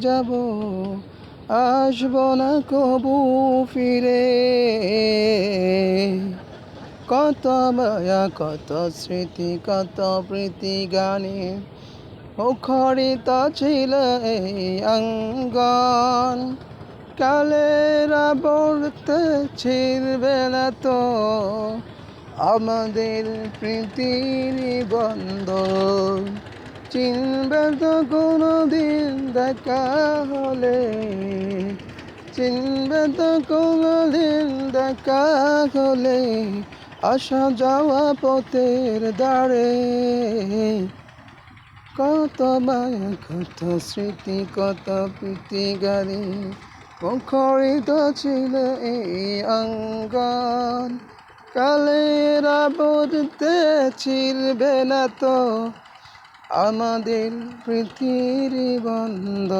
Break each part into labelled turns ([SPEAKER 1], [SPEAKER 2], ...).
[SPEAKER 1] যাব, আসব না কবু ফিরে। কত মায়া, কত স্মৃতি, কত প্রীতি গানে মুখরিত ছিল এই অঙ্গন কালের আবর্তে ছিড়বে না তো আমাদের প্রীতির বন্ধন চিনবে তো কোনো দিন দেখা হলে। চিনবে তো কোনো দিন দেখা হলে আসা যাওয়া পথের দাঁড়ে কত মায়া, কত স্মৃতি, কত প্রীতি গাড়ি মুখরিত ছিল এই অঙ্গন। কালের আবর্তে ছিলবে না তো আমাদের পৃথিবী বন্ধ।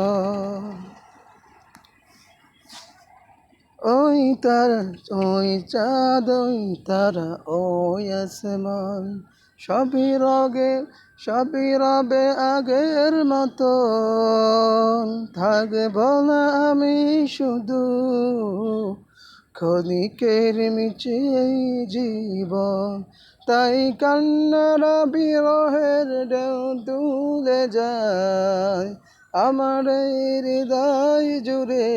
[SPEAKER 1] ওই তারা, ওই চাঁদ, ওই তারা, ওই আসমান। সবই রগে সবই রবে আগের মতো। থাকব না আমি শুধু ক্ষণিকের এই জীবন। তাই কান্নারা বিরহের ঢেউ তুলে যায় আমার হৃদয় জুড়ে।